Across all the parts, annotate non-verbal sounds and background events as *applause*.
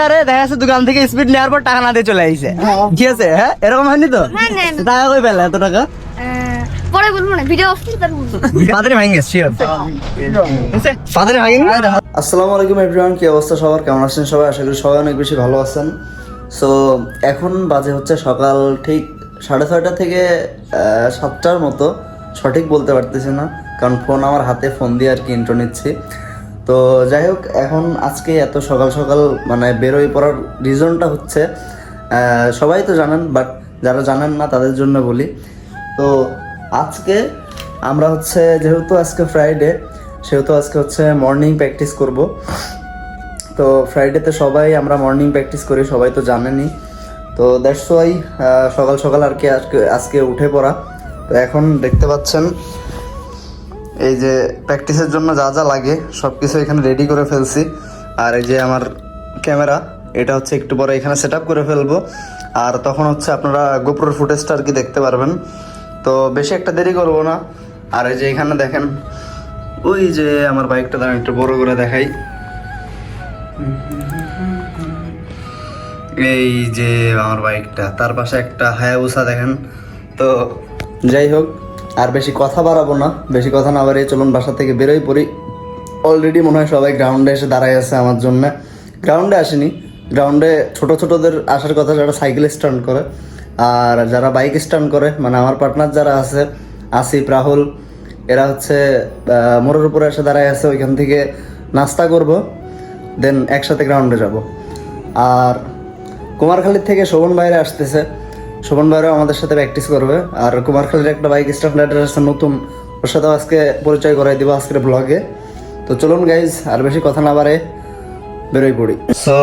আরে দেখা যাচ্ছে দোকান থেকে স্পিড নেওয়ার পর টাকা না দিয়ে চলে আইছে। কি আছে? হ্যাঁ? এরকম হয়নি তো? না, না, না। টাকা কই পেলে? এত টাকা? পরে বলব না ভিডিও অফ করে বলব। পাদরে ভাঙে শিওর পাদরে ভাঙে আসসালামু আলাইকুম এভরিওয়ান কি অবস্থা সবার? কেমন আছেন সবাই? আশা করি সবাই অনেক বেশি ভালো আছেন। সো এখন বাজে হচ্ছে সকাল ঠিক সাড়ে ছয়টা থেকে আহ, সাতটার মতো। সঠিক বলতে পারতেছি না কারণ ফোন আমার হাতে ফোন দিয়ে আর কি ইন্ট্রো নিচ্ছি। তো যাই হোক, এখন আজকে এত সকাল সকাল মানে বেরোয় পড়ার রিজনটা হচ্ছে সবাই তো জানেন বাট যারা জানেন না তাদের জন্য বলি। তো আজকে আমরা হচ্ছে, যেহেতু আজকে ফ্রাইডে সেহেতু আজকে হচ্ছে মর্নিং প্র্যাকটিস করব। তো ফ্রাইডেতে সবাই, আমরা মর্নিং প্র্যাকটিস করি, সবাই তো জানেনই। তো দ্যাটস ওয়াই সকাল সকাল আর কি আজকে আজকে উঠে পড়া। তো এখন দেখতে পাচ্ছেন এই যে প্র্যাকটিসের জন্য যা যা লাগে সব কিছু এখানে রেডি করে ফেলছি। আর এই যে আমার ক্যামেরা এটা হচ্ছে একটু পরে এখানে সেট করে ফেলব। আর তখন হচ্ছে আপনারা গোপ্রোর ফুটেজটা আর কি দেখতে পারবেন। তো বেশি একটা দেরি করব না। আর এই যে এখানে দেখেন, ওই যে আমার বাইকটা দাঁড়ান একটু বড় করে দেখাই। এই যে আমার বাইকটা তার পাশে একটা হায়াবুসা দেখেন। তো যাই হোক আর বেশি কথা বাড়াবো না, বেশি কথা না বাড়িয়ে চলুন বাসা থেকে বেরোই পড়ি। অলরেডি মনে হয় সবাই গ্রাউন্ডে এসে দাঁড়ায় আছে আমার জন্য। গ্রাউন্ডে আসেনি গ্রাউন্ডে ছোট ছোটদের আসার কথা যারা সাইকেল স্ট্যান্ড করে, আর যারা বাইক স্ট্যান্ড করে মানে আমার পার্টনার যারা আছে, আসিফ, রাহুল, এরা হচ্ছে মোড়ের উপরে এসে দাঁড়ায় আছে, ওইখান থেকে নাস্তা করব দেন একসাথে গ্রাউন্ডে যাব। আর কুমারখালীর থেকে শোভন বাইরে আসতেছে শোভন আমাদের সাথে প্র্যাকটিস করবে। আর কুমারখালীর একটা বাইক স্টাফ রাইডার আছে নতুন, ওর সাথেও আজকে পরিচয় করাই দিব আজকের ব্লগে তো চলুন গাইজ আর বেশি কথা না বাড়ে বেরোই পড়ি। সো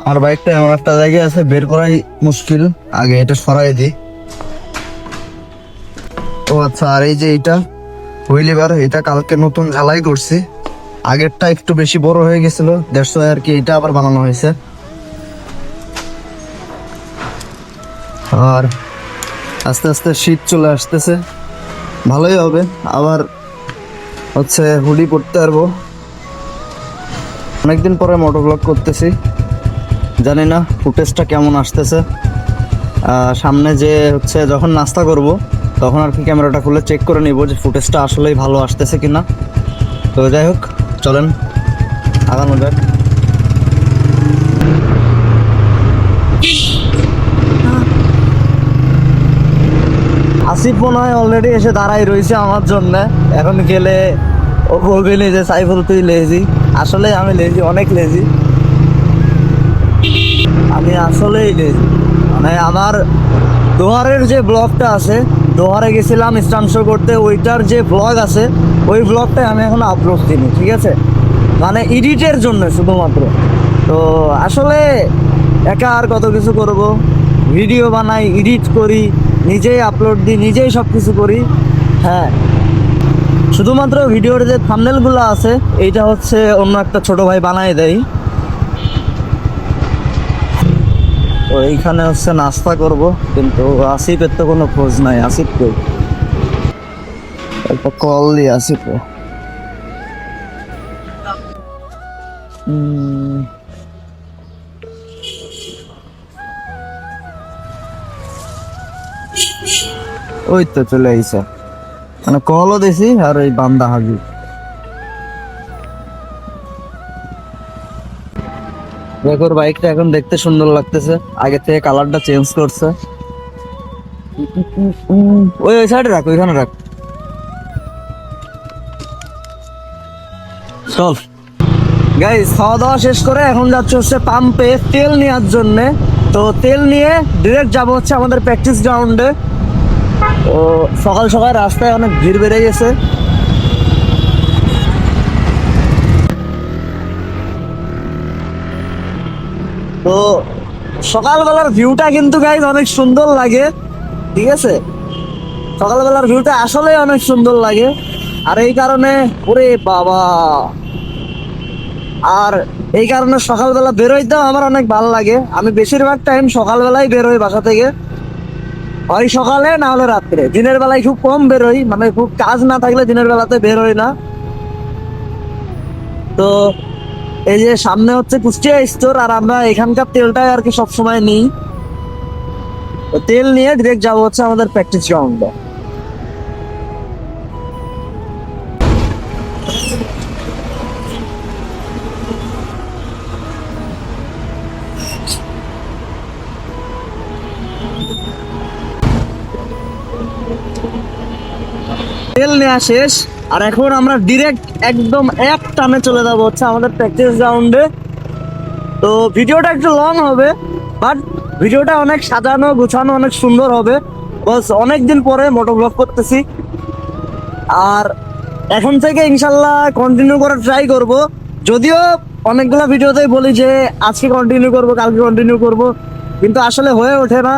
আমার বাইকটা এমন একটা জায়গায় আছে, বের করাই মুশকিল, আগে এটা সরাই দিই। ও আচ্ছা আর এই যে এইটা হুইল এবার এটা কালকে নতুন ঝালাই করছি। আগেরটা একটু বেশি বড় হয়ে গেছিল, দেড়শো আর কি, এটা আবার বানানো হয়েছে। আর আস্তে আস্তে শীত চলে আসতেছে। ভালোই হবে, আবার হচ্ছে হুডি পরতে পারব। অনেকদিন পরে মোটর ব্লগ করতেছি। জানি না ফুটেজটা কেমন আসতেছে। সামনে যে হচ্ছে যখন নাস্তা করব, তখন আর কি ক্যামেরাটা খুলে চেক করে নিব যে ফুটেজটা আসলেই ভালো আসতেছে কিনা। তো যাই হোক, চলেন, আগানো যাক। আসিফ মনে হয় অলরেডি এসে দাঁড়াই রয়েছে আমার জন্য। এখন গেলে ও বলবে যে, সাইফুল, তুই লেজি আসলে আমি লেজি অনেক লেজি আমি আসলেই লেজি মানে আমার দোহারের যে ব্লগটা আছে, দোহারে গেছিলাম স্টান শো করতে, ওইটার যে ব্লগ আছে, ওই ব্লগটাই আমি এখন আপলোড দিই ঠিক আছে? মানে এডিটের জন্য শুধুমাত্র। তো আসলে একা আর কত কিছু করব? ভিডিও বানাই এডিট করি নিজেই আপলোড দিই নিজেই সব কিছু করি। হ্যাঁ। শুধুমাত্র ভিডিওর যে থামনেলগুলো আছে এইটা হচ্ছে অন্য একটা ছোট ভাই বানাই দেয়। তো এইখানে হচ্ছে নাস্তা করব কিন্তু আসিফের তো কোনো খোঁজ নাই আসিফ কই? একটা কল দিয়ে আসিফ উম, ওই তো চলে আইসা মানে কলও দিছি আর ওই বান্দা হাজির। দেখো, বাইকটা এখন দেখতে সুন্দর লাগতেছে। আগে থেকে কালারটা চেঞ্জ করছে। ওই ওই সাইডে রাখ, ওইখানে রাখ। চল। গাইস খাওয়া দাওয়া শেষ করে এখন যাচ্ছে হচ্ছে পাম্পে তেল নেওয়ার জন্য। তো তেল নিয়ে ডিরেক্ট যাব হচ্ছে আমাদের প্র্যাকটিস গ্রাউন্ডে ও সকাল সকাল রাস্তায় অনেক ভিড় বেড়ে গেছে। তো সকালবেলার ভিউটা কিন্তু গাইজ অনেক সুন্দর লাগে, ঠিক আছে? সকালবেলার ভিউটা আসলে অনেক সুন্দর লাগে। আর এই কারণে, ওরে বাবা! আর এই কারণে সকালবেলা বেরোইতেও আমার অনেক ভালো লাগে। আমি বেশিরভাগ টাইম সকালবেলায় বেরোই বাসা থেকে। হয় সকালে না হলে রাত্রে। দিনের বেলায় খুব কম বেরোই মানে খুব কাজ না থাকলে দিনের বেলাতে বেরোই না। তো এই যে সামনে হচ্ছে কুষ্টিয়া স্টোর আর আমরা এখানকার তেলটাই আর কি সবসময় নিই। তেল নিয়ে ডিরেক্ট যাব হচ্ছে আমাদের প্র্যাকটিস গ্রাউন্ডে তেল নেওয়া শেষ। আর এখন আমরা ডিরেক্ট একদম এক টানে চলে যাব হচ্ছে আমাদের প্র্যাকটিস গ্রাউন্ডে তো ভিডিওটা একটু লং হবে বাট ভিডিওটা অনেক সাজানো, গুছানো অনেক সুন্দর হবে। বস অনেক দিন পরে মোটো ব্লগ করতেছি। আর এখন থেকে ইনশাল্লাহ কন্টিনিউ করার ট্রাই করব। যদিও অনেকগুলো ভিডিওতেই বলি যে, আজকে কন্টিনিউ করব, কালকে কন্টিনিউ করব। কিন্তু আসলে হয়ে ওঠে না।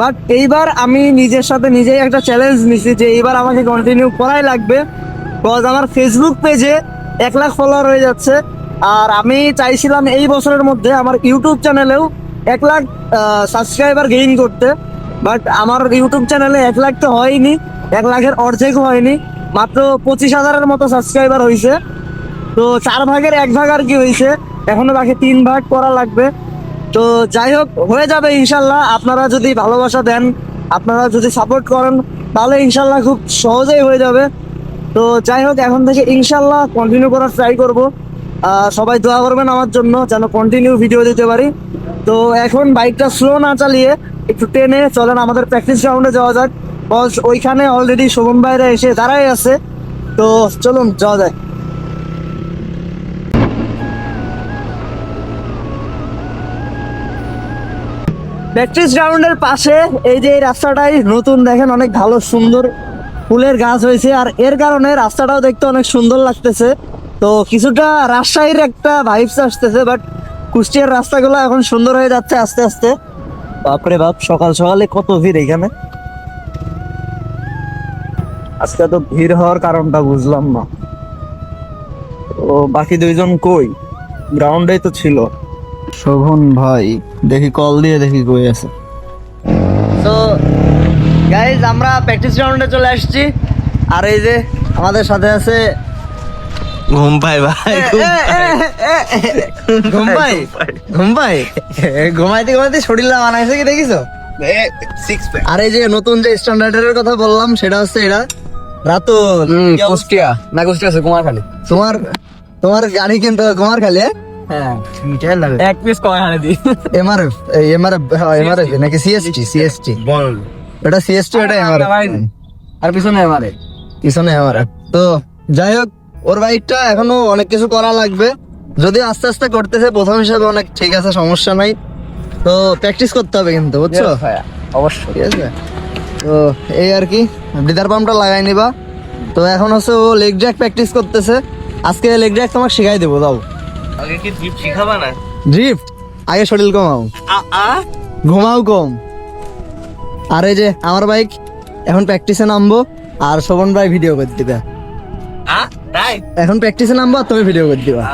বাট এইবার আমি নিজের সাথে নিজেই একটা চ্যালেঞ্জ নিছি যে এইবার আমাকে কন্টিনিউ করাই লাগবে বিকজ আমার ফেসবুক পেজে এক লাখ ফলোয়ার হয়ে যাচ্ছে। আর আমি চাইছিলাম এই বছরের মধ্যে আমার ইউটিউব চ্যানেলেও এক লাখ সাবস্ক্রাইবার গেইন করতে। বাট আমার ইউটিউব চ্যানেলে এক লাখ তো হয়নি, এক লাখের অর্ধেক হয়নি, মাত্র পঁচিশ হাজারের মতো সাবস্ক্রাইবার হয়েছে তো চার ভাগের এক ভাগ আর কি হয়েছে এখনও বাকি তিন ভাগ করা লাগবে। তো যাই হোক, হয়ে যাবে ইনশাল্লাহ। আপনারা যদি ভালোবাসা দেন, আপনারা যদি সাপোর্ট করেন, তাহলে ইনশাল্লাহ খুব সহজেই হয়ে যাবে। তো যাই হোক, এখন থেকে ইনশাল্লাহ কন্টিনিউ করার ট্রাই করব। সবাই দোয়া করবেন আমার জন্য, যেন কন্টিনিউ ভিডিও দিতে পারি। তো এখন বাইকটা স্লো না চালিয়ে একটু টেনে চলেন আমাদের প্র্যাকটিস গ্রাউন্ডে যাওয়া যাক। বস ওইখানে অলরেডি শোভন ভাইরা এসে দাঁড়াই আছে। তো চলুন, যাওয়া যায় প্র্যাকটিস গ্রাউন্ডের পাশে এই যে এই রাস্তাটাই নতুন, দেখেন অনেক ভালো, সুন্দর ফুলের গাছ হয়েছে। আর এর কারণে রাস্তাটাও দেখতে অনেক সুন্দর লাগতেছে। তো কিছুটা রাজশাহীর একটা ভাইবস আসতেছে বাট কুষ্টিয়ার রাস্তাগুলো এখন সুন্দর হয়ে যাচ্ছে আস্তে আস্তে। বাপরে বাপ, সকাল সকালে কত ভিড় এখানে। আজকে তো ভিড় হওয়ার কারণটা বুঝলাম না। ও বাকি দুইজন কই? গ্রাউন্ডেই তো ছিল। শোভন ভাই দেখি কল দিয়ে দেখি কই আছে। তো গাইজ আমরা প্র্যাকটিস গ্রাউন্ডে চলে আসছি। আর এই যে আমাদের সাথে আছে ঘুম পাই ভাই ঘুম ভাই ঘুম ভাই ঘুমাইতে ঘুমাইতে শরীরটা বানাইছে কি দেখিছো? আর এই যে নতুন যে স্ট্যান্ডার্ডের কথা বললাম সেটা হচ্ছে এটা। রাতুল? কুষ্টিয়া। না কুষ্টিয়া আছে কুমারখালী। তোমার তোমার গাড়ি কিন্তু কুমার খালি হ্যাঁ। মিঠাই লাগে। এক পিস কয় হানে দি এমআরএফ এমআরএফ এমআরএফ নাকি সিএসটি সিএসটি বল। এটা সিএসটি এটা এমআরএফ আর পিছনে আমারে পিছনে এমআরএফ তো যাই হোক ওর বাইকটা এখনও অনেক কিছু করা লাগবে। যদি আস্তে আস্তে করতেছে প্রথম হিসাবে অনেক ঠিক আছে সমস্যা নাই। তো প্র্যাকটিস করতে হবে কিন্তু বুঝছ? অবশ্যই। ঠিক আছে? তো এই আর কি ব্রিদার পাম্পটা লাগাই নিবা। তো এখন হচ্ছে ও লেগ জ্যাক প্র্যাকটিস করতেছে। আজকে লেগ জ্যাক তোমাকে শিখাই দেবো দাও। আগে কি জিপ শিখাবা না? ড্রিফট আগে শরীর কমাও ঘুমাও কম। আর যে আমার বাইক এখন প্র্যাকটিসে নামবো আর শোভন ভাই ভিডিও করে দিবে। এখন প্র্যাকটিসে নামবো আর তুমি ভিডিও করে দিবা।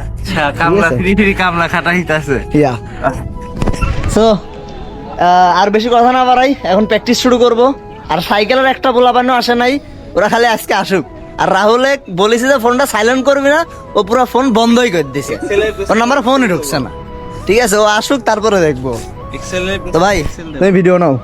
আচ্ছা কামলা ফ্রি ফ্রি কামলা খাটা হিতাছে ইয়া। সো আর বেশি কথা না বাড়াই এখন প্র্যাকটিস শুরু করব। আর সাইকেলের একটা পোলাপানো আসে নাই ওরা খালি আজকে আসুক। আর রাহুলে বলেছে যে ফোনটা সাইলেন্ট করবি না ও পুরো ফোন বন্ধই করে দিছে। ওর নাম্বার ফোনই ঢুকছে না। ঠিক আছে ও আসুক তারপরে দেখব। তো ভাই তুমি ভিডিও নাও।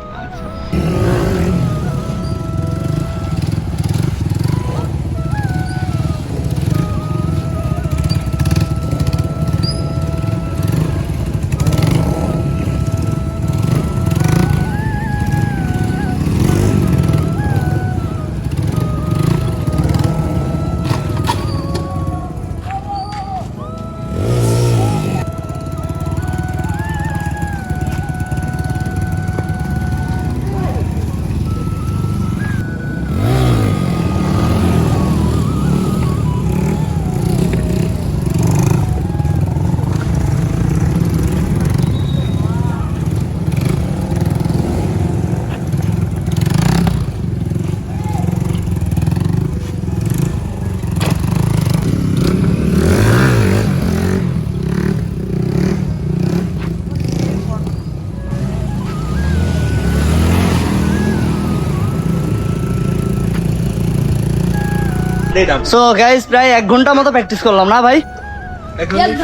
সো গাইস প্রায় এক ঘণ্টা মতো প্র্যাকটিস করলাম না ভাই?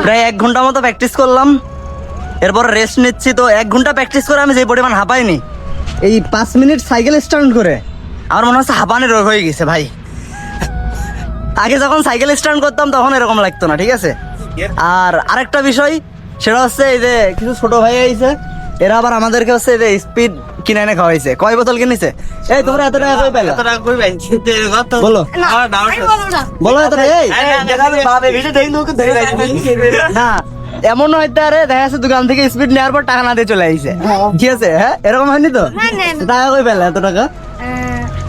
প্রায় এক ঘণ্টা মতো প্র্যাকটিস করলাম। এরপর রেস্ট নিচ্ছি তো এক ঘণ্টা প্র্যাকটিস করে আমি যে পরিমাণ হাঁপাইনি এই পাঁচ মিনিট সাইকেল স্ট্যান্ড করে আমার মনে হচ্ছে হাঁপানি রোগ হয়ে গেছে ভাই। আগে যখন সাইকেল স্ট্যান্ড করতাম তখন এরকম লাগতো না ঠিক আছে? আর আরেকটা বিষয় সেটা হচ্ছে এই যে কিছু ছোট ভাই আইছে এরা আবার আমাদেরকে হচ্ছে এই যে স্পিড কিনে এনে খাওয়াইছে। কয় বোতল কিনেছে? এই তোমরা এত টাকা কই পেলা? এত টাকা কই পাইছি? কত? বলো। বলো এত এই না না এমন হইতে আরে দেখা যাচ্ছে দোকান থেকে স্পিড নেওয়ার পর টাকা না দিয়ে চলে আইছে। ঠিক আছে? হ্যাঁ এরকম হয়নি তো? না, না, না। টাকা কই পেলা এত টাকা?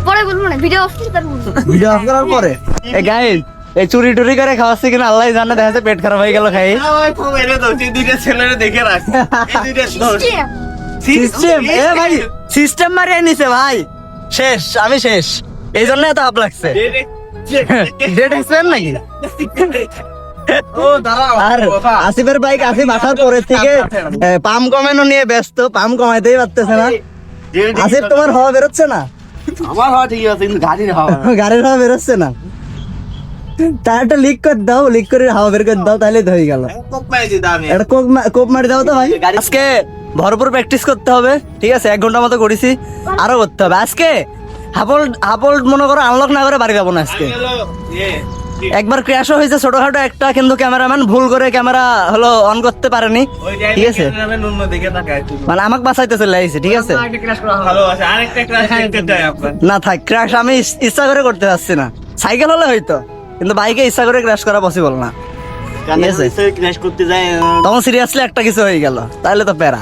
পরে বলব না ভিডিও অফ করে তারপর বলব। ভিডিও অফ করার পরে? এই গাইস এই চুরি টুরি করে খাওয়াচ্ছে কিনা আল্লাহ জানে দেখা যাচ্ছে পেট খারাপ হয়ে গেল খাই। দুইটা ছেলেরে দেখে রাখ। *laughs* দুইটা সিস্টেম এ ভাই সিস্টেম মারিয়ে নিছে ভাই। শেষ আমি শেষ। এই জন্য এত আপ লাগছে। ডেট *laughs* নাকি? আর আসিফের বাইক আসিফ আসার পরের থেকে পাম কমানো নিয়ে ব্যস্ত পাম কমাইতেই পারতেছে না। আসিফ তোমার হওয়া বেরোচ্ছে না? আমার হওয়া ঠিক আছে কিন্তু গাড়ির হওয়া। *laughs* গাড়ির হাওয়া বেরোচ্ছে না। টায়ারটা লিক করে দাও লিক করে হাওয়া বের করে দাও তাহলে হয়ে গেল। কোপ কোপ মারি দাও তো ভাই। আজকে ভরপুর প্র্যাকটিস করতে হবে। ঠিক আছে এক ঘণ্টা মতো করেছি। আরও করতে হবে। আজকে হাপল হাপল মনে করো আনলক না করে বাড়ি যাব না আজকে। একবার ক্র্যাশও হয়েছে ছোটখাটো একটা কিন্তু ক্যামেরাম্যান ভুল করে ক্যামেরা হলো অন করতে পারেনি। ঠিক আছে? মানে আমাকে বাঁচাইতে চলে আইছে ঠিক আছে? আপনার। না থাক ক্র্যাশ আমি ইচ্ছা করে করতে পারছি না। সাইকেল হলে হয়তো কিন্তু বাইকে ইচ্ছা করে ক্র্যাশ করা পসিবল না। করতে তখন সিরিয়াসলি একটা কিছু হয়ে গেল তাহলে তো প্যারা।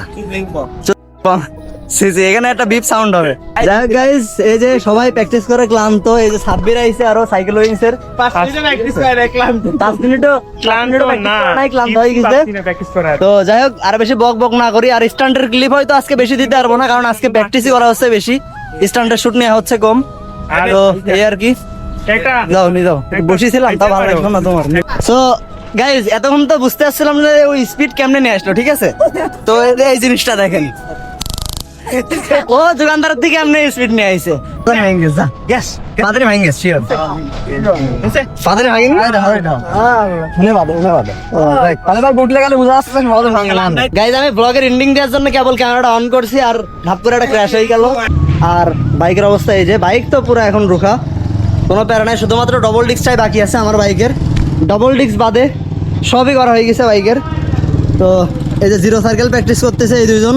এখানে একটা বিপ সাউন্ড হবে। যাই হোক গাইস এই যে সবাই প্র্যাকটিস করে ক্লান্ত এই যে সাব্বির আইছে আরও সাইকেল উইংস এর। পাঁচ মিনিট প্র্যাকটিস করে মিনিটও ক্লান্ত নাই ক্লান্ত হয়ে গেছে। তো যাই হোক আর বেশি বক বক না করি আর স্ট্যান্ডের ক্লিপ হয়তো আজকে বেশি দিতে পারব না কারণ আজকে প্র্যাকটিসই করা হচ্ছে বেশি। স্ট্যান্ডের শুট নেওয়া হচ্ছে কম। তো এই আর কি। যাও নি যাও। বসেছিলাম তা ভালো লাগল না তোমার। সো গাইজ এতক্ষণ তো বুঝতে পারছিলাম যে ওই স্পিড কেমনে নিয়ে আসলো ঠিক আছে? তো এই জিনিসটা দেখেন। ও দোকানদার থেকে এমনি স্পিড নিয়ে আইছে। গ্যাস। পাদরে গেছে শিওর। পাদরে ভাঙ গাইজ আমি ব্লগের এন্ডিং দেওয়ার জন্য কেবল ক্যামেরাটা অন করছি আর ধাপ করে একটা ক্র্যাশ হয়ে গেল। আর বাইকের অবস্থা এই যে বাইক তো পুরো এখন রুখা। কোনো প্যারা নাই শুধুমাত্র ডবল ডিস্কটাই বাকি আছে আমার বাইকের। ডবল ডিস্ক বাদে সবই করা হয়ে গেছে বাইকের। তো এই যে জিরো সার্কেল প্র্যাকটিস করতেছে এই দুইজন।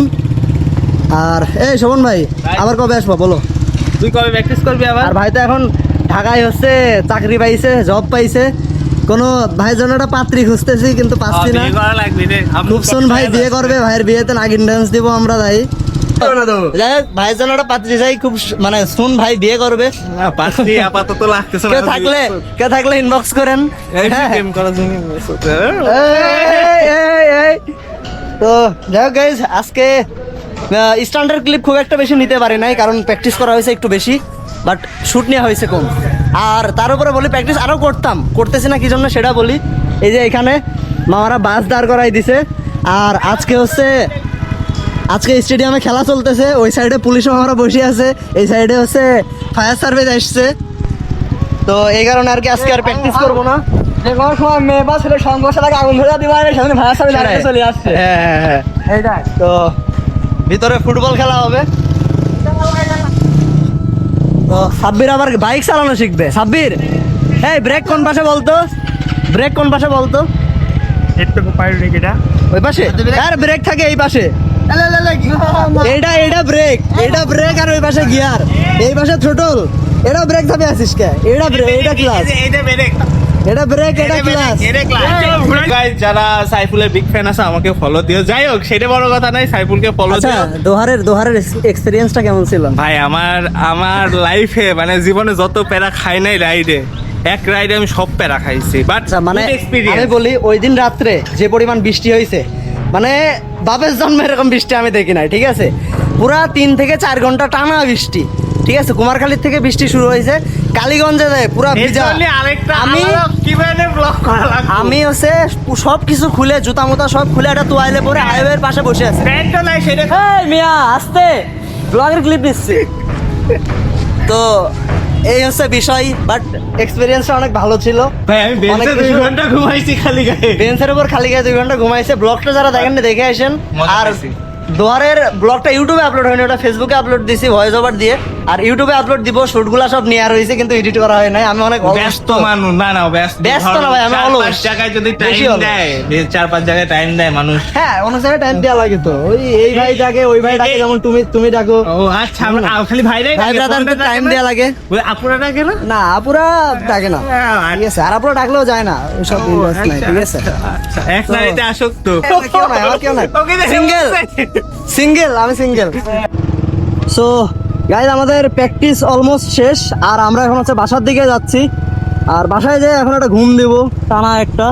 আর এই শোভন ভাই আবার কবে আসব বলো? তুই কবে প্র্যাকটিস করবি আবার? আর ভাই তো এখন ঢাকায় হচ্ছে চাকরি পাইছে জব পাইছে। কোনো ভাই জন্য একটা পাত্রী খুঁজতেছি কিন্তু পাচ্ছি না। খুবসন ভাই বিয়ে করবে ভাইয়ের বিয়েতে নাগিন ডান্স দিব আমরা তাই। ভাইয়ের জন্য একটা পাত্রী চাই খুব মানে শুন ভাই বিয়ে করবে। পাঁচটি আপাতত লাগতেছে কে থাকলে কে থাকলে ইনবক্স করেন। তো যাই হোক গাইজ আজকে স্ট্যান্ডার্ড ক্লিপ খুব একটা বেশি নিতে পারি নাই কারণ প্র্যাকটিস করা হয়েছে একটু বেশি বাট শ্যুট নেওয়া হয়েছে কম। আর তার উপরে বলি প্র্যাকটিস আরও করতাম। করতেছি না কি জন্য সেটা বলি। এই যে এখানে মামারা বাস দাঁড় করাই দিছে। আর আজকে হচ্ছে আজকে স্টেডিয়ামে খেলা চলতেছে ওই সাইডে পুলিশ মামারা বসে আছে এই সাইডে হচ্ছে ফায়ার সার্ভিস আসছে। তো এই কারণে আর কি আজকে আর প্র্যাকটিস করব না। যে কোনো সময় মেয়ে বা ছেলে সংঘর্ষ আগুন ধরে দিবা চলে আসছে। হ্যাঁ হ্যাঁ হ্যাঁ এইটাই। তো ভিতরে ফুটবল খেলা হবে। তো সাব্বির আবার বাইক চালানো শিখবে। সাব্বির এই ব্রেক কোন পাশে বলতো? ব্রেক কোন পাশে বলতো? একটু পাইর এটা ওই পাশে? আর ব্রেক থাকে এই পাশে। এইটা এইটা ব্রেক এটা ব্রেক আর ওই পাশে গিয়ার। এই পাশে থ্রোটল এটা ব্রেক থাকবে আসিস কে? এটা ব্রেক এটা ক্লাস বেরেক এটা ব্রেক এটা ক্লাস গাইস যারা সাইফুলের বিগ ফ্যান আছে আমাকে ফলো দিও। যাই হোক সেটা বড় কথা নাই সাইফুলকে ফলো আচ্ছা দিও। দোহারের দোহারের এক্সপিরিয়েন্সটা কেমন ছিল? ভাই আমার আমার লাইফে মানে জীবনে যত প্যারা খাই নাই রাইডে এক রাইডে আমি সব প্যারা খাইছি। বাট আচ্ছা মানে আমি এক্সপিরিয়েন্স বলি ওই দিন রাত্রে যে পরিমাণ বৃষ্টি হয়েছে মানে বাপের জন্মে এরকম বৃষ্টি আমি দেখি নাই ঠিক আছে? পুরা তিন থেকে চার ঘণ্টা টানা বৃষ্টি ঠিক আছে? কুমারখালীর থেকে বৃষ্টি শুরু হয়েছে কালীগঞ্জে যায় পুরা ভিজা। আমি আমি হচ্ছে সব কিছু খুলে জুতা মুতা সব খুলে একটা তোয়াইলে পরে হাইওয়ের পাশে বসে আছি। মিয়া আসতে। ব্লগের ক্লিপ নিচ্ছি। তো এই হচ্ছে বিষয় বাট এক্সপিরিয়েন্সটা অনেক ভালো ছিল। ভাই আমি বেঞ্চে অনেক দুই ঘণ্টা ঘুমাইছি খালি গায়ে। বেঞ্চের উপর খালি গায়ে দুই ঘণ্টা ঘুমাইছে। ব্লগটা যারা দেখেন দেখে আসেন। আর। দোয়ারের ব্লগটা ইউটিউবে আপলোড হয়নি ওটা ফেসবুকে আপলোড দিছি ভয়েস ওভার দিয়ে। আর ইউটিউবে আপলোড দিব শুটগুলা সব নেওয়া রয়েছে কিন্তু এডিট করা হয় নাই। আমি অনেক ব্যস্ত মানুষ না না ব্যস্ত ব্যস্ত না ভাই, আমি অলস। জায়গায় যদি টাইম দেয় চার পাঁচ জায়গায় টাইম দেয় মানুষ। হ্যাঁ অন্য জায়গায় টাইম দেওয়া লাগে তো। ওই এই ভাই ডাকে ওই ভাই ডাকে যেমন তুমি তুমি ডাকো। ও আচ্ছা আমরা খালি ভাই ডাকে ভাই ব্রাদারদের টাইম দেওয়া লাগে। ওই আপুরা ডাকে না? না আপুরা ডাকে না। ঠিক আছে আর আপুরা ডাকলেও যায় না ওইসব ও, ইন্টারেস্ট আচ্ছা, ঠিক আছে। আচ্ছা, এক নারীতে আসক্ত। কেউ নাই, আমার কেউ নাই। বলছে। সিঙ্গেল আমি সিঙ্গেল সো গাইজ আমাদের প্র্যাকটিস অলমোস্ট শেষ, আর আমরা এখন হচ্ছে বাসার দিকে যাচ্ছি। আর বাসায় যেয়ে এখন একটা ঘুম দিব, টানা একটা।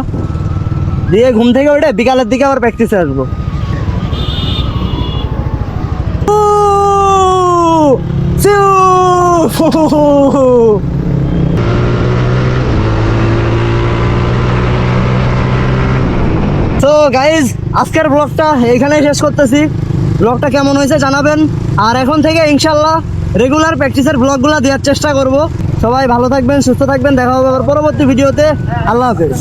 দিয়ে ঘুম থেকে ওইটা বিকালের দিকে আবার প্র্যাকটিসে আসব। তো গাইজ আজকের ব্লগটা এইখানেই শেষ করতেছি। ব্লগটা কেমন হয়েছে জানাবেন। আর এখন থেকে ইনশাল্লাহ রেগুলার প্র্যাকটিসের ব্লগগুলো দেওয়ার চেষ্টা করব। সবাই ভালো থাকবেন, সুস্থ থাকবেন, দেখা হবে আবার পরবর্তী ভিডিওতে। আল্লাহ হাফেজ।